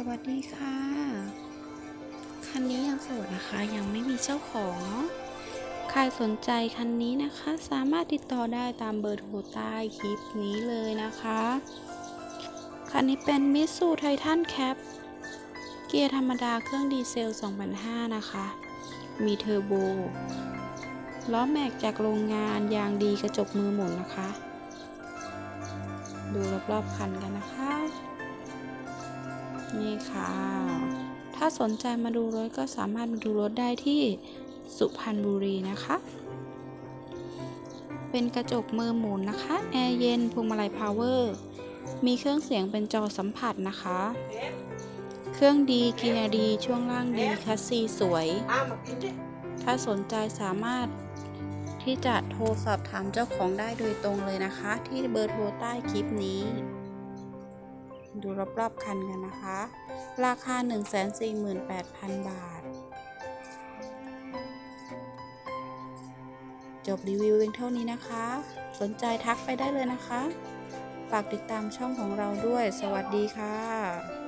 สวัสดีค่ะ คันนี้ยังโสดนะคะ ยังไม่มีเจ้าของเนาะ ใครสนใจคันนี้นะคะ สามารถติดต่อได้ตามเบอร์โทรใต้คลิปนี้เลยนะคะ คันนี้เป็นมิตซูไททันแคป เกียร์ธรรมดาเครื่องดีเซล 2005 นะคะ มีเทอร์โบ ล้อแม็กจากโรงงานยางดีกระจกมือหมุนนะคะ ดูรอบๆคันกันนะคะ นี่ค่ะ ถ้าสนใจมาดูรถก็สามารถมาดูรถได้ที่สุพรรณบุรีนะคะ เป็นกระจกมือหมุนนะคะ แอร์เย็นพวงมาลัยพาวเวอร์ มีเครื่องเสียงเป็นจอสัมผัสนะคะ เครื่องดีเกียร์ดี ช่วงล่างดีคัสซีสวย ถ้าสนใจสามารถที่จะโทรสอบถามเจ้าของได้โดยตรงเลยนะคะ ที่เบอร์โทรใต้คลิปนี้ ดูรอบๆคันกันนะคะ ราคา 148,000 บาท จบรีวิวเพียงเท่านี้นะคะ สนใจทักไปได้เลยนะคะ ฝากติดตามช่องของเราด้วย สวัสดีค่ะ